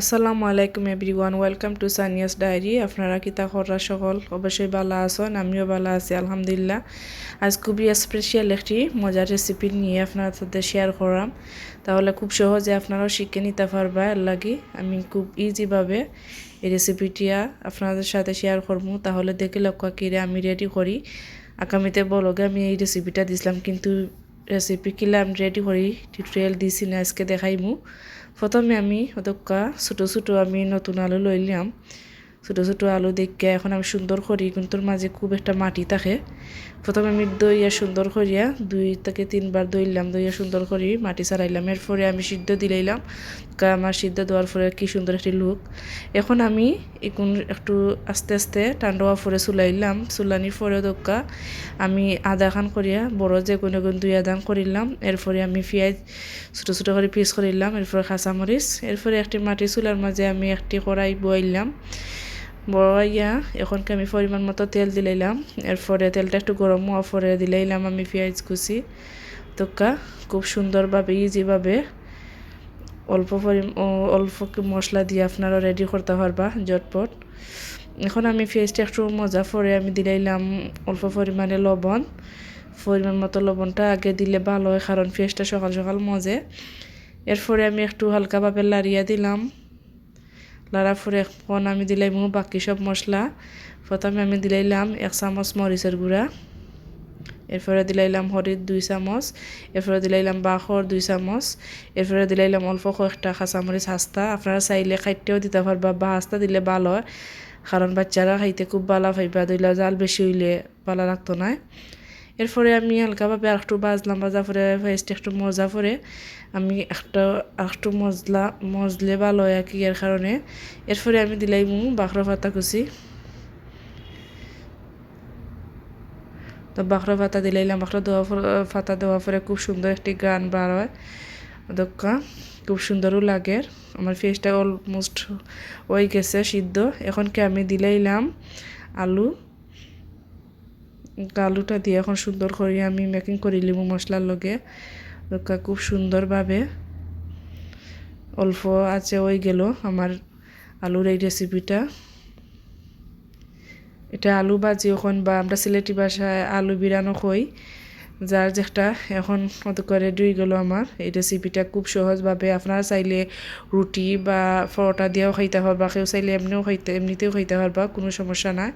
আসসালামু আলাইকুম everyone, welcome to Sania's diary. আপনারা কিতা খররা সকল? অবশ্যই ভালো আছেন, আমিও ভালো আছি, আলহামদুলিল্লাহ। আজ খুবই স্পেশাল একটি মজার রেসিপি নিয়ে আপনার সাথে শেয়ার করাম। তাহলে খুব সহজে আপনারাও শিখে নিতে পারবা, এর লাগি আমি খুব ইজিভাবে এই রেসিপিটিয়া আপনাদের সাথে শেয়ার করব। তাহলে দেখে লক্ষ্য কিরে আমি রেডি করি। আগামীতে বলগে আমি এই রেসিপিটা দিছিলাম, কিন্তু রেসিপি কিলা আমি রেডি করি টিউটোরিয়াল দিছি না আজকে দেখাইমু প্রথমে আমি অতকা ছোটো ছোটো আমি নতুন আলু লইলাম ছোটো ছোটো আলু দেখে এখন আমি সুন্দর করি, কিন্তু মাঝে খুব একটা মাটি থাকে। প্রথমে আমি দইয়া সুন্দর করিয়া দুই থেকে তিনবার দইলাম, দইয়া সুন্দর করি, মাটি ছাড়াইলাম। এরপরে আমি সিদ্ধ দিলাইলাম আমার সিদ্ধ দেওয়ার পরে কি সুন্দর একটি লুক এখন আমি এখন একটু আস্তে আস্তে টান্ডোয়া ফরে চুলাইলাম। চুলানির পরে দোকা আমি আদা খান করিয়া, বড় যে কোনো গুণ দুই আদান করিলাম। এরপরে আমি পেঁয়াজ ছোটো ছোটো করে পিস করিলাম, এরপরে কাঁচামরিচ। এরপরে একটি মাটি চুলার মাঝে আমি একটি কড়াই বইলাম। বড়াইয়া এখনকে আমি পরিমাণ মতো তেল দিলাইলাম। এরপরে তেলটা একটু গরম হওয়ার পরে দিলাইলাম আমি পেঁয়াজ কুচি। তোকা খুব সুন্দরভাবে ইজিভাবে অল্প পরি অল্প মশলা দিয়ে আপনারা রেডি করতে পারবা জটপট এখন আমি পেঁয়াজটা একটু মজা পরে আমি দিলাইলাম অল্প পরিমাণে লবণ। পরিমাণ মতো লবণটা আগে দিলে ভালো হয়, কারণ পেঁয়াজটা সকাল সকাল মজে। এরপরে আমি একটু হালকাভাবে লাড়িয়া দিলাম। লাড়া ফুরে এখন আমি দিলাইমু, বাকি সব মশলা। প্রথমে আমি দিলাইলাম এক চামচ মরিচের গুঁড়া। এরপরে দিলাইলাম হরিদ দুই চামচ। এরপরে দিলাইলাম বাখর দুই চামচ। এরপরে দিলাইলাম অল্প কয়েকটা কাঁচামরিচ হাস্তা আপনারা চাইলে খাইতেও দিতে পারবা বা হাস্তা দিলে ভালো হয়। কারণ বাচ্চারা খাইতে খুব ভালো পাইবা দিলে জাল বেশি হইলে ভালো লাগতো না। এরপরে আমি হালকাভাবে একটু বাজলাম, বাজা পরে ফেসটা একটু মজা পরে আমি একটা একটু মজলা, মজলে ভালো হয় কি এর কারণে। এরপরে আমি দিলাই মু বাখরা পাতা কুচি। তো বাখরা পাতা দিলাইলাম বাখরা দেওয়া পাতা দেওয়া পরে খুব সুন্দর একটি গান বার হয়। দক্কা খুব সুন্দরও লাগে। আমার ফেসটা অলমোস্ট হয়ে গেছে সিদ্ধ। এখন কি আমি দিলাইলাম আলু। আলুটা দিয়ে এখন সুন্দর করে আমি মেকিং করি লেবু মশলার লগে। খুব সুন্দরভাবে অল্প আছে ওই গেল আমার আলুর এই রেসিপিটা এটা আলু বাজি ওখান বা আমরা সিলেটি ভাষায় আলু বিরানো কই। যার যেটা এখন মতো করে দুই গেল আমার। এই রেসিপিটা খুব সহজভাবে আপনারা চাইলে রুটি বা পরোটা দিয়েও খাইতে পারবা, কেউ চাইলে এমনিও খাইতে, এমনিতেও খাইতে পারবা, কোনো সমস্যা নাই।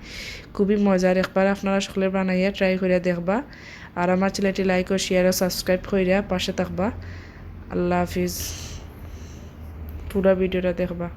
খুবই মজার একবার আপনারা সকলে বানাইয়া ট্রাই করে দেখবা। আর আমার ছেলেটি লাইক ও শেয়ার ও সাবস্ক্রাইব করিয়া পাশে থাকবা। আল্লাহ হাফিজ। পুরো ভিডিওটা দেখবা।